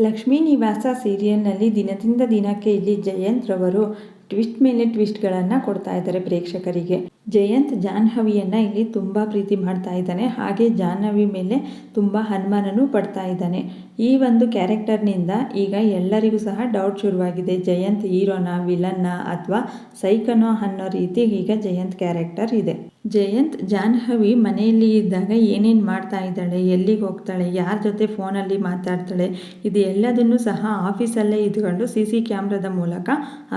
ಲಕ್ಷ್ಮೀ ನಿವಾಸ ಸೀರಿಯಲ್ನಲ್ಲಿ ದಿನದಿಂದ ದಿನಕ್ಕೆ ಇಲ್ಲಿ ಜಯಂತ್ ರವರು ಟ್ವಿಸ್ಟ್ ಮೇಲೆ ಟ್ವಿಸ್ಟ್ಗಳನ್ನು ಕೊಡ್ತಾ ಇದ್ದಾರೆ ಪ್ರೇಕ್ಷಕರಿಗೆ. ಜಯಂತ್ ಜಾಹ್ನವಿಯನ್ನ ಇಲ್ಲಿ ತುಂಬ ಪ್ರೀತಿ ಮಾಡ್ತಾ ಇದ್ದಾನೆ. ಹಾಗೆ ಜಾಹ್ನವಿ ಮೇಲೆ ತುಂಬ ಅನುಮಾನನೂ ಪಡ್ತಾ ಇದ್ದಾನೆ. ಈ ಒಂದು ಕ್ಯಾರೆಕ್ಟರ್ನಿಂದ ಈಗ ಎಲ್ಲರಿಗೂ ಸಹ ಡೌಟ್ ಶುರುವಾಗಿದೆ. ಜಯಂತ್ ಹೀರೋನ, ವಿಲನ್ನ ಅಥವಾ ಸೈಕನೋ ಅನ್ನೋ ರೀತಿ ಈಗ ಜಯಂತ್ ಕ್ಯಾರೆಕ್ಟರ್ ಇದೆ. ಜಯಂತ್ ಜಾಹ್ನವಿ ಮನೆಯಲ್ಲಿ ಇದ್ದಾಗ ಏನೇನು ಮಾಡ್ತಾ ಇದ್ದಾಳೆ, ಎಲ್ಲಿಗೆ ಹೋಗ್ತಾಳೆ, ಯಾರ ಜೊತೆ ಫೋನಲ್ಲಿ ಮಾತಾಡ್ತಾಳೆ, ಇದು ಎಲ್ಲದನ್ನು ಸಹ ಆಫೀಸಲ್ಲೇ ಇದ್ಕೊಂಡು ಸಿ ಸಿ ಕ್ಯಾಮ್ರಾದ ಮೂಲಕ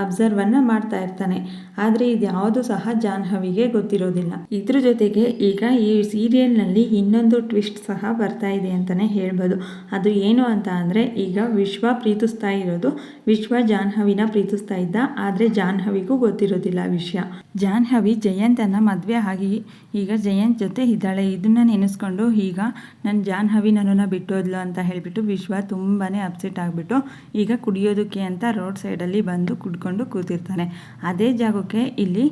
ಅಬ್ಸರ್ವನ್ನು ಮಾಡ್ತಾ ಇರ್ತಾನೆ. ಆದರೆ ಇದು ಯಾವುದು ಸಹ ಜಾಹ್ನವಿಗೆ ಗೊತ್ತಿರೋದಿಲ್ಲ. ಇದ್ರ ಜೊತೆಗೆ ಈಗ ಈ ಸೀರಿಯಲ್ನಲ್ಲಿ ಇನ್ನೊಂದು ಟ್ವಿಸ್ಟ್ ಸಹ ಬರ್ತಾ ಇದೆ ಅಂತಲೇ ಹೇಳ್ಬೋದು. ಅದು ಏನು ಅಂತ ಅಂದರೆ, ಈಗ ವಿಶ್ವ ಪ್ರೀತಿಸ್ತಾ ಇರೋದು, ವಿಶ್ವ ಜಾಹ್ನವಿನ ಪ್ರೀತಿಸ್ತಾ ಇದ್ದ, ಆದರೆ ಜಾಹ್ನವಿಗೂ ಗೊತ್ತಿರೋದಿಲ್ಲ ವಿಷಯ. ಜಾಹ್ನವಿ ಜಯಂತನ ಮದುವೆ ಆಗಿ ಈಗ ಜಯಂತ್ ಜೊತೆ ಇದ್ದಾಳೆ. ಇದನ್ನ ನೆನೆಸ್ಕೊಂಡು ಈಗ ನನ್ನ ಜಾನ್ಹವಿ ನನ್ನನ್ನು ಬಿಟ್ಟೋದ್ಲು ಅಂತ ಹೇಳಿಬಿಟ್ಟು ವಿಶ್ವ ತುಂಬಾ ಅಪ್ಸೆಟ್ ಆಗಿಬಿಟ್ಟು ಈಗ ಕುಡಿಯೋದಕ್ಕೆ ಅಂತ ರೋಡ್ ಸೈಡಲ್ಲಿ ಬಂದು ಕುಡ್ಕೊಂಡು ಕೂತಿರ್ತಾನೆ. ಅದೇ ಜಾಗಕ್ಕೆ ಇಲ್ಲಿ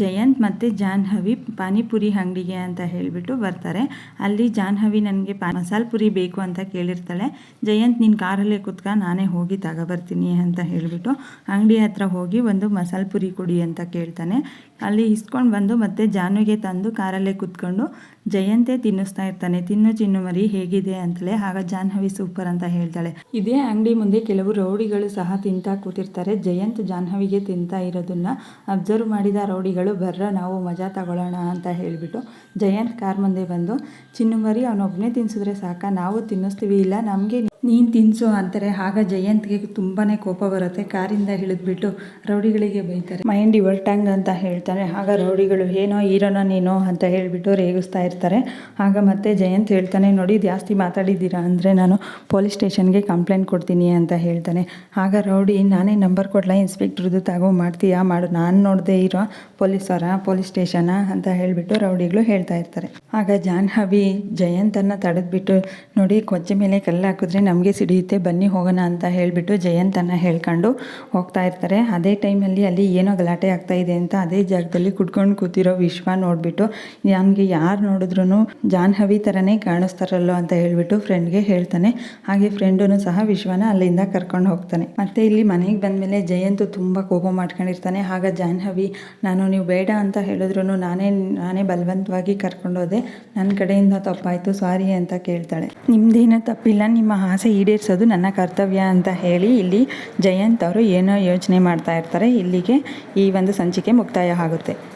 ಜಯಂತ್ ಮತ್ತು ಜಾನ್ಹವಿ ಪಾನಿಪುರಿ ಅಂಗಡಿಗೆ ಅಂತ ಹೇಳಿಬಿಟ್ಟು ಬರ್ತಾರೆ. ಅಲ್ಲಿ ಜಾನ್ಹವಿ ನನಗೆ ಪಾ ಮಸಾಲ ಪುರಿ ಬೇಕು ಅಂತ ಕೇಳಿರ್ತಾಳೆ. ಜಯಂತ್ ನಿನ್ನ ಕಾರಲ್ಲೇ ಕುತ್ಕ, ನಾನೇ ಹೋಗಿ ತಗೋಬರ್ತೀನಿ ಅಂತ ಹೇಳಿಬಿಟ್ಟು ಅಂಗಡಿ ಹತ್ರ ಹೋಗಿ ಒಂದು ಮಸಾಲ ಪುರಿ ಕೊಡಿ ಅಂತ ಕೇಳ್ತಾನೆ. ಅಲ್ಲಿ ಇಸ್ಕೊಂಡು ಬಂದು ಮತ್ತೆ ಜಾನುಗೆ ತಂದು ಕಾರಲ್ಲೇ ಕುತ್ಕೊಂಡು ಜಯಂತೆ ತಿನ್ನಿಸ್ತಾ ಇರ್ತಾನೆ. ತಿನ್ನು ಚಿನ್ನು ಮರಿ, ಹೇಗಿದೆ? ಅಂತಲೇ ಆಗ ಜಾನ್ಹವಿ ಸೂಪರ್ ಅಂತ ಹೇಳ್ತಾಳೆ. ಇದೇ ಅಂಗಡಿ ಮುಂದೆ ಕೆಲವು ರೌಡಿಗಳು ಸಹ ತಿಂತಾ ಕೂತಿರ್ತಾರೆ. ಜಯಂತ್ ಜಾನ್ಹವಿಗೆ ತಿಂತಾ ಇರೋದನ್ನ ಅಬ್ಸರ್ವ್ ಮಾಡಿದ ರೌಡಿಗಳು ಬರ್ರ, ನಾವು ಮಜಾ ತಗೊಳ್ಳೋಣ ಅಂತ ಹೇಳಿಬಿಟ್ಟು ಜಯಂತ್ ಕಾರ್ ಮುಂದೆ ಬಂದು, ಚಿನ್ನು ಮರಿ ಅವನೊಬ್ಬನೇ ತಿನ್ನಿಸಿದ್ರೆ ಸಾಕ, ನಾವು ತಿನ್ನಿಸ್ತೀವಿ, ಇಲ್ಲ ನಮಗೆ ನೀನು ತಿನ್ಸು ಅಂತಾರೆ. ಆಗ ಜಯಂತ್ಗೆ ತುಂಬಾ ಕೋಪ ಬರುತ್ತೆ. ಕಾರಿಂದ ಇಳಿದ್ಬಿಟ್ಟು ರೌಡಿಗಳಿಗೆ ಬೈತಾರೆ. ಮೈಂಡ್ ಇವರ್ ಟ್ಯಾಂಗ್ ಅಂತ ಹೇಳ್ತಾರೆ ಆಗ ರೌಡಿಗಳು, ಏನೋ ಈರೋನ ನೀನೋ? ಅಂತ ಹೇಳಿಬಿಟ್ಟು ರೇಗಿಸ್ತಾ ಇರ್ತಾರೆ. ಆಗ ಮತ್ತೆ ಜಯಂತ್ ಹೇಳ್ತಾನೆ, ನೋಡಿ, ಜಾಸ್ತಿ ಮಾತಾಡಿದ್ದೀರಾ ಅಂದರೆ ನಾನು ಪೊಲೀಸ್ ಸ್ಟೇಷನ್ಗೆ ಕಂಪ್ಲೇಂಟ್ ಕೊಡ್ತೀನಿ ಅಂತ ಹೇಳ್ತಾನೆ. ಆಗ ರೌಡಿ, ನಾನೇ ನಂಬರ್ ಕೊಡಲ? ಇನ್ಸ್ಪೆಕ್ಟ್ರದ್ದು ತಗೋ ಮಾಡ್ತೀಯಾ? ಮಾಡು. ನಾನು ನೋಡದೆ ಇರೋ ಪೊಲೀಸರ? ಪೊಲೀಸ್ ಸ್ಟೇಷನ? ಅಂತ ಹೇಳಿಬಿಟ್ಟು ರೌಡಿಗಳು ಹೇಳ್ತಾ ಇರ್ತಾರೆ. ಆಗ ಜಾಹ್ನವಿ ಜಯಂತನ್ನು ತಡೆದ್ಬಿಟ್ಟು, ನೋಡಿ, ಕೊಚ್ಚೆ ಮೇಲೆ ಕಲ್ಲು ಹಾಕಿದ್ರೆ ನಮಗೆ ಸಿಡಿಯುತ್ತೆ, ಬನ್ನಿ ಹೋಗೋಣ ಅಂತ ಹೇಳಿಬಿಟ್ಟು ಜಯಂತನ್ನು ಹೇಳ್ಕೊಂಡು ಹೋಗ್ತಾ ಇರ್ತಾರೆ. ಅದೇ ಟೈಮಲ್ಲಿ ಅಲ್ಲಿ ಏನೋ ಗಲಾಟೆ ಆಗ್ತಾ ಇದೆ ಅಂತ ಅದೇ ಜಾಗದಲ್ಲಿ ಕುಡ್ಕೊಂಡು ಕೂತಿರೋ ವಿಶ್ವ ನೋಡಿಬಿಟ್ಟು, ನನಗೆ ಯಾರು ನೋಡಿದ್ರು ಜಾಹ್ನವಿ ಥರನೇ ಕಾಣಿಸ್ತಾರಲ್ಲೋ ಅಂತ ಹೇಳಿಬಿಟ್ಟು ಫ್ರೆಂಡ್ಗೆ ಹೇಳ್ತಾನೆ. ಹಾಗೆ ಫ್ರೆಂಡೂ ಸಹ ವಿಶ್ವನ ಅಲ್ಲಿಂದ ಕರ್ಕೊಂಡು ಹೋಗ್ತಾನೆ. ಮತ್ತು ಇಲ್ಲಿ ಮನೆಗೆ ಬಂದಮೇಲೆ ಜಯಂತ್ ತುಂಬ ಕೋಪ ಮಾಡ್ಕೊಂಡಿರ್ತಾನೆ. ಆಗ ಜಾಹ್ನವಿ, ನಾನು ನೀವು ಬೇಡ ಅಂತ ಹೇಳಿದ್ರು ನಾನೇ ನಾನೇ ಬಲವಂತವಾಗಿ ಕರ್ಕೊಂಡೋದೆ ನನ್ನ ಕಡೆಯಿಂದ ತಪ್ಪಾಯಿತು, ಸಾರಿ ಅಂತ ಕೇಳ್ತಾಳೆ. ನಿಮ್ಮದೇನೋ ತಪ್ಪಿಲ್ಲ, ನಿಮ್ಮ ಆಸೆ ಈಡೇರಿಸೋದು ನನ್ನ ಕರ್ತವ್ಯ ಅಂತ ಹೇಳಿ ಇಲ್ಲಿ ಜಯಂತ್ ಅವರು ಏನೋ ಯೋಚನೆ ಮಾಡ್ತಾ ಇರ್ತಾರೆ. ಇಲ್ಲಿಗೆ ಈ ಒಂದು ಸಂಚಿಕೆ ಮುಕ್ತಾಯ ಆಗುತ್ತೆ.